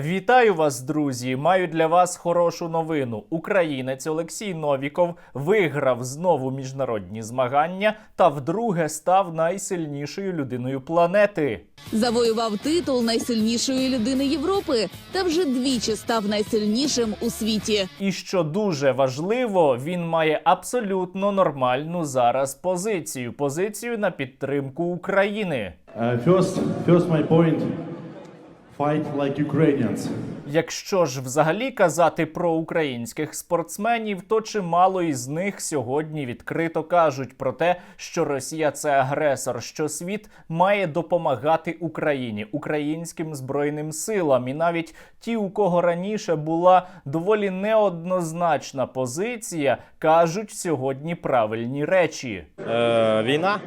Вітаю вас, друзі! Маю для вас хорошу новину. Українець Олексій Новіков виграв знову міжнародні змагання та вдруге став найсильнішою людиною планети. Завоював титул найсильнішої людини Європи та вже двічі став найсильнішим у світі. І що дуже важливо, він має абсолютно нормальну зараз позицію позицію на підтримку України. Uh, first, first, my point: fight like Ukrainians. Якщо ж взагалі казати про українських спортсменів, то чимало із них сьогодні відкрито кажуть про те, що Росія це агресор, що світ має допомагати Україні, українським збройним силам, і навіть ті, у кого раніше була доволі неоднозначна позиція, кажуть сьогодні правильні речі. Е, війна.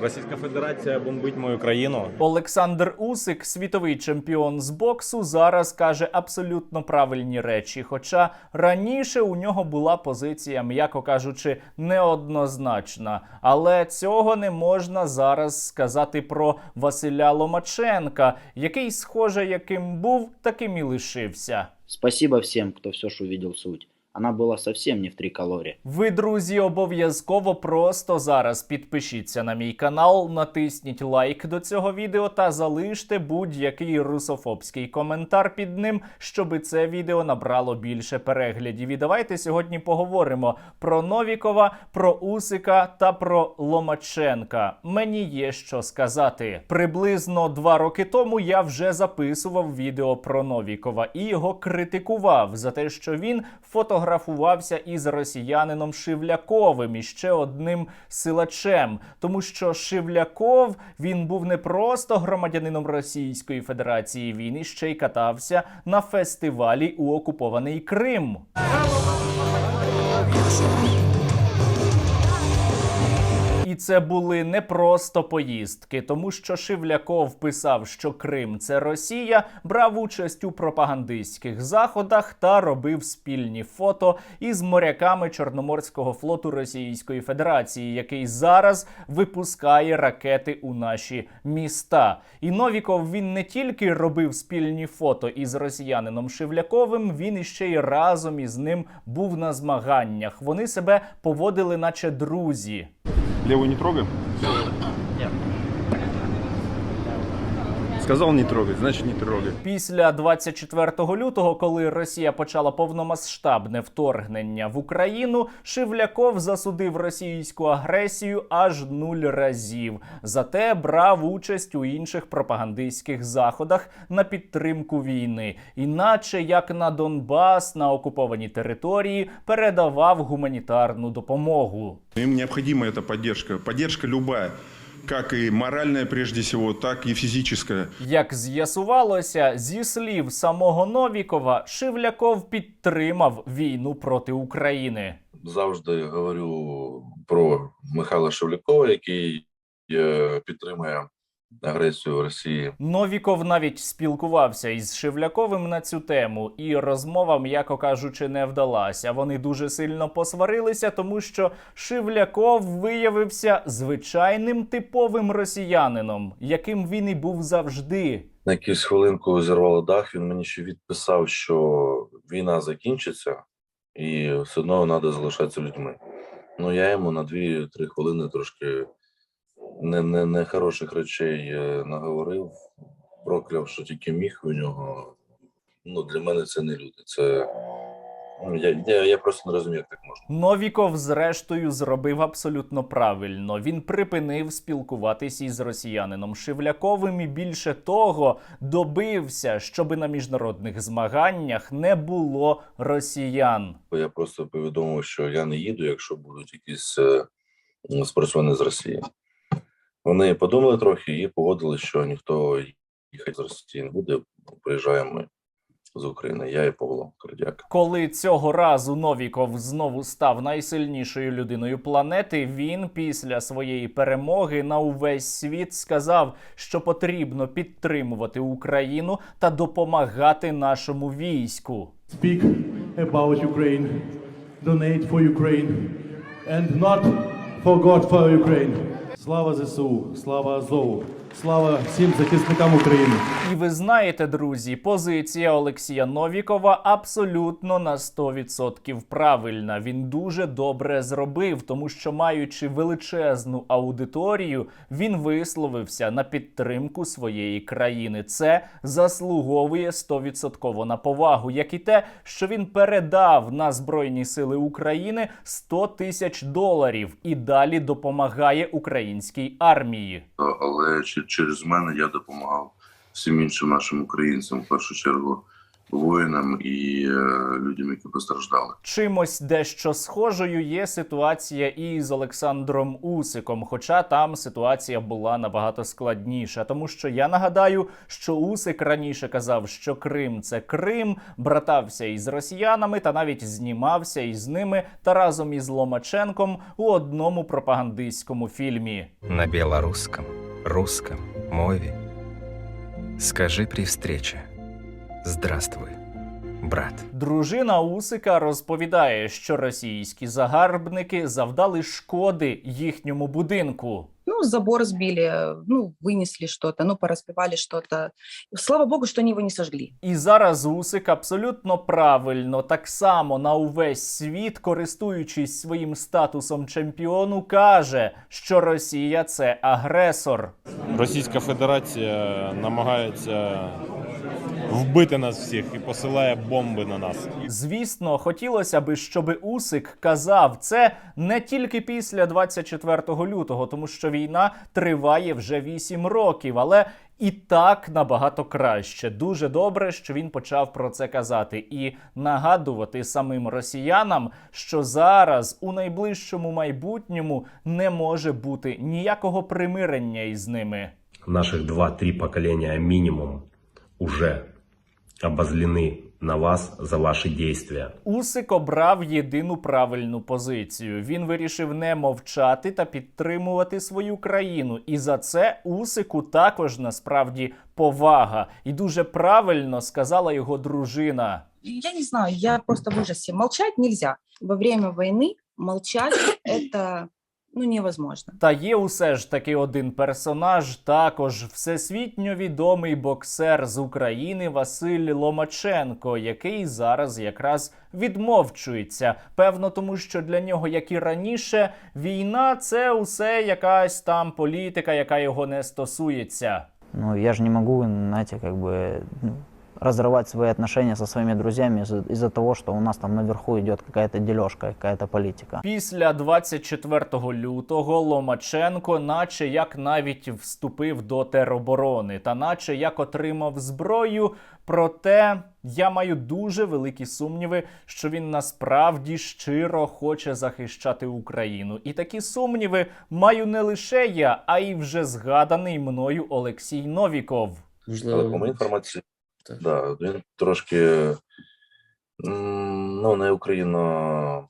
Російська Федерація бомбить мою країну. Олександр Усик, світовий чемпіон з боксу, зараз каже абсолютно правильні речі. Хоча раніше у нього була позиція, м'яко кажучи, неоднозначна. Але цього не можна зараз сказати про Василя Ломаченка, який, схоже, яким був, таким і лишився. Спасибо всем, кто все же увидел суть. Она была совсем не в триколоре. Ви, друзі, обов'язково просто зараз підпишіться на мій канал, натисніть лайк до цього відео та залиште будь-який русофобський коментар під ним, щоби це відео набрало більше переглядів. І давайте сьогодні поговоримо про Новікова, про Усика та про Ломаченка. Мені є що сказати. Приблизно два роки тому я вже записував відео про Новікова і його критикував за те, що він фотографувався із росіянином Шивляковим і ще одним силачем, тому що Шивляков він був не просто громадянином Російської Федерації, він іще й катався на фестивалі у окупований Крим. Це були не просто поїздки, тому що Шивляков писав, що Крим це Росія, брав участь у пропагандистських заходах та робив спільні фото із моряками Чорноморського флоту Російської Федерації, який зараз випускає ракети у наші міста. І Новіков він не тільки робив спільні фото із росіянином Шивляковим, він іще й разом із ним був на змаганнях. Вони себе поводили, наче друзі. Левую не трогаем? Сказал не трогать, значит не трогай. Після 24 лютого, коли Росія почала повномасштабне вторгнення в Україну, Шивляков засудив російську агресію аж нуль разів. Зате брав участь у інших пропагандистських заходах на підтримку війни, іначе як на Донбас на окупованій території передавав гуманітарну допомогу. Им необходима эта поддержка. Поддержка любая. Как і моральне, прежде всего, так і фізичне. Як з'ясувалося, зі слів самого Новікова, Шивляков підтримав війну проти України. завжди говорю про Михайла Шевлякова, який е, підтримує агресію Росії. Новіков навіть спілкувався із Шевляковим на цю тему, і розмова, м'яко кажучи, не вдалася. Вони дуже сильно посварилися, тому що Шевляков виявився звичайним типовим росіянином, яким він і був завжди. На якусь хвилинку зірвало дах. Він мені ще відписав, що війна закінчиться, і все одно треба залишатися людьми. Ну я йому на 2-3 хвилини трошки не, не, не хороших речей е, наговорив, прокляв, що тільки міг у нього. Ну, для мене це не люди. Це ну, я, я, я просто не розумію, як так можна. Новіков, зрештою, зробив абсолютно правильно. Він припинив спілкуватись із росіянином Шевляковим і більше того добився, щоби на міжнародних змаганнях не було росіян. Я просто повідомив, що я не їду, якщо будуть якісь е, спортсмени з Росії. Вони подумали трохи і погодили, що ніхто їхати з Росії не буде. Приїжджаємо ми з України. Я і Павло Кордяк. Коли цього разу Новіков знову став найсильнішою людиною планети, він після своєї перемоги на увесь світ сказав, що потрібно підтримувати Україну та допомагати нашому війську. Speak about Ukraine. Donate for Ukraine. And not forgot for Ukraine. Слава ЗСУ, слава Азову, Слава всім захисникам України. І ви знаєте, друзі, позиція Олексія Новікова абсолютно на 100% правильна. Він дуже добре зробив, тому що, маючи величезну аудиторію, він висловився на підтримку своєї країни. Це заслуговує 100% на повагу, як і те, що він передав на Збройні Сили України 100 тисяч доларів і далі допомагає українській армії. але чи- через мене я допомагав всім іншим нашим українцям, в першу чергу воїнам і е, людям, які постраждали. Чимось дещо схожою є ситуація і з Олександром Усиком, хоча там ситуація була набагато складніша, тому що я нагадаю, що Усик раніше казав, що Крим це Крим, братався із росіянами та навіть знімався із ними та разом із Ломаченком у одному пропагандистському фільмі. на белорусском, русском мове. Скажи при встрече «Здравствуй, брат». Дружина Усика розповідає, що російські загарбники завдали шкоди їхньому будинку. Ну, забор сбили, ну, вынесли что-то, ну, пораспевали что-то. Слава богу, что они его не сожгли. І зараз Усик абсолютно правильно, так само на увесь світ, користуючись своїм статусом чемпіону, каже, що Росія це агресор. Російська Федерація намагається вбити нас всіх і посилає бомби на нас. Звісно, хотілося би, щоб Усик казав це не тільки після 24 лютого, тому що війна триває вже 8 років, але і так набагато краще. Дуже добре, що він почав про це казати і нагадувати самим росіянам, що зараз у найближчому майбутньому не може бути ніякого примирення із ними. наших 2-3 поколения минимум уже обозлены на вас за ваши действия. Усик обрав єдину правильну позицію. Він вирішив не мовчати та підтримувати свою країну. І за це Усику також насправді повага. І дуже правильно сказала його дружина. Я не знаю, я просто в ужасе. Молчать нельзя. Во время войны молчать – это, ну, невозможно. Та є усе ж таки один персонаж, також всесвітньо відомий боксер з України Василь Ломаченко, який зараз якраз відмовчується. Певно, тому що для нього, як і раніше, війна це усе якась там політика, яка його не стосується. Ну, я же не могу, знаете, как бы ну, разрывать свои отношения со своими друзьями из-за того, что у нас там наверху идет какая-то дележка, какая-то политика. Після 24 лютого Ломаченко, наче як навіть вступив до тероборони, та наче як отримав зброю. Проте я маю дуже великі сумніви, що він насправді щиро хоче захищати Україну. І такі сумніви маю не лише я, а й вже згаданий мною Олексій Новіков. Але по інформації, да, він трошки ну, не Україно,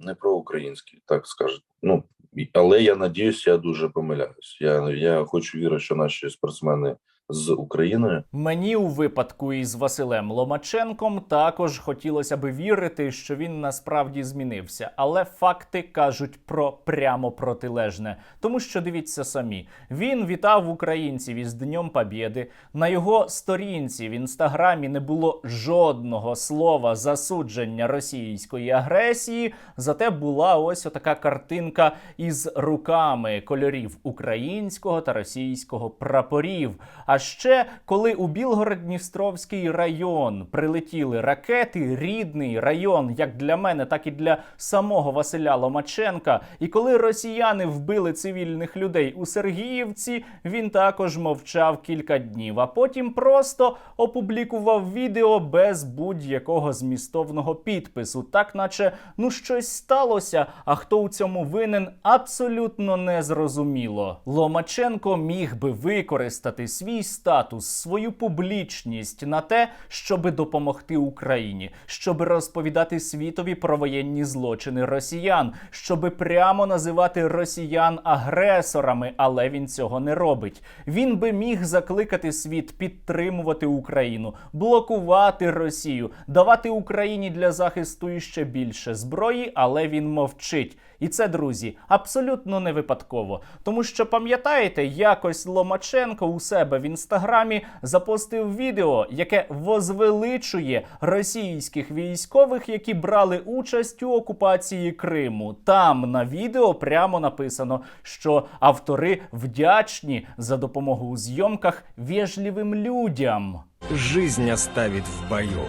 не проукраїнський, так скажуть. Ну, але я надіюсь, я дуже помиляюсь. Я, я хочу вірити, що наші спортсмени з Україною Мені у випадку із Василем Ломаченком також хотілося би вірити, що він насправді змінився, але факти кажуть про прямо протилежне. Тому що дивіться самі, він вітав українців із Днем Побєди. На його сторінці в інстаграмі не було жодного слова засудження російської агресії. Зате була ось отака картинка із руками кольорів українського та російського прапорів. А ще коли у Білгород-Дністровський район прилетіли ракети, рідний район, як для мене, так і для самого Василя Ломаченка. І коли росіяни вбили цивільних людей у Сергіївці, він також мовчав кілька днів, а потім просто опублікував відео без будь-якого змістовного підпису, так наче ну щось сталося. А хто у цьому винен, абсолютно не зрозуміло. Ломаченко міг би використати свій свій статус, свою публічність на те, щоби допомогти Україні, щоби розповідати світові про воєнні злочини росіян, щоби прямо називати росіян агресорами, але він цього не робить. Він би міг закликати світ підтримувати Україну, блокувати Росію, давати Україні для захисту іще більше зброї, але він мовчить. І це, друзі, абсолютно не випадково. Тому що пам'ятаєте, якось Ломаченко у себе в інстаграмі запостив відео, яке возвеличує російських військових, які брали участь у окупації Криму. Там на відео прямо написано, що автори вдячні за допомогу у зйомках вежливим людям. Жизнь оставит в бою.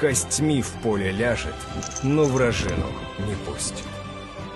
Костьми в поле ляжет, но вражину не пустит.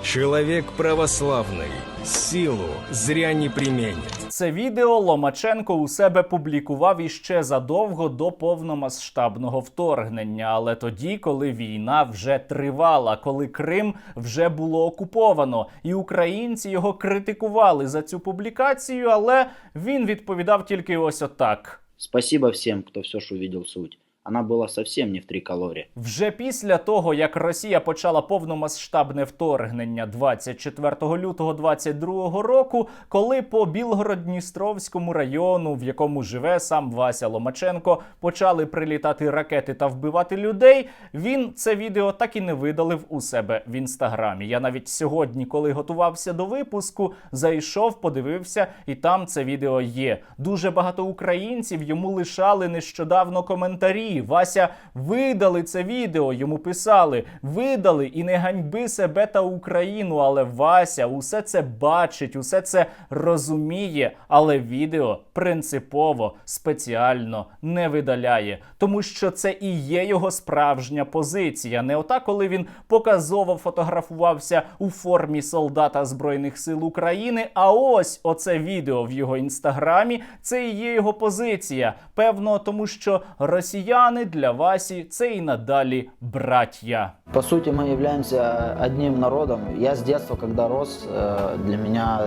Человек православный силу зря не применит. Це відео Ломаченко у себе публікував іще задовго до повномасштабного вторгнення, але тоді, коли війна вже тривала, коли Крим вже було окуповано, і українці його критикували за цю публікацію, але він відповідав тільки ось отак. Спасибо всем, кто все ж увидел суть. Она была совсем не в триколоре. Вже після того, як Росія почала повномасштабне вторгнення 24 лютого 22 року, коли по Білгород-Дністровському району, в якому живе сам Вася Ломаченко, почали прилітати ракети та вбивати людей, він це відео так і не видалив у себе в інстаграмі. Я навіть сьогодні, коли готувався до випуску, зайшов, подивився, і там це відео є. Дуже багато українців йому лишали нещодавно коментарі. Вася видали це відео. Йому писали, видали і не ганьби себе та Україну. Але Вася усе це бачить, усе це розуміє. Але відео принципово спеціально не видаляє, тому що це і є його справжня позиція. Не ота, коли він показово фотографувався у формі солдата Збройних сил України. А ось оце відео в його інстаграмі. Це і є його позиція. Певно, тому що росіяни для Васі це і надалі браття. По сути, мы являемся одним народом. Я с детства, когда рос, э, для меня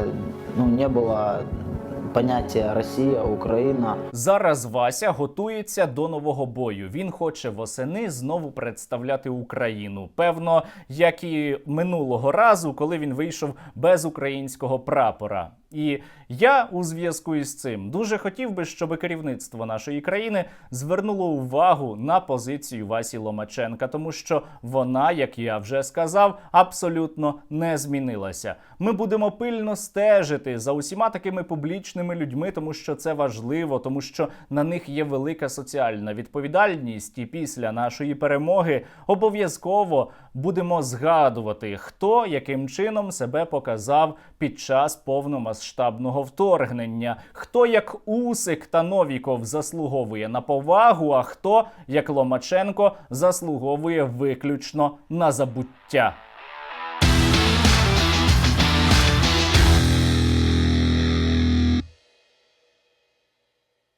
ну, не было понятия Россия, Украина. Зараз Вася готується до нового бою. Він хоче восени знову представляти Україну. Певно, як і минулого разу, коли він вийшов без українського прапора. І я у зв'язку із цим дуже хотів би, щоб керівництво нашої країни звернуло увагу на позицію Васі Ломаченка, тому що вона, як я вже сказав, абсолютно не змінилася. Ми будемо пильно стежити за усіма такими публічними людьми, тому що це важливо, тому що на них є велика соціальна відповідальність. І після нашої перемоги обов'язково будемо згадувати, хто яким чином себе показав під час повномасштабного вторгнення, хто як Усик та Новіков заслуговує на повагу, а хто як Ломаченко заслуговує виключно на забуття.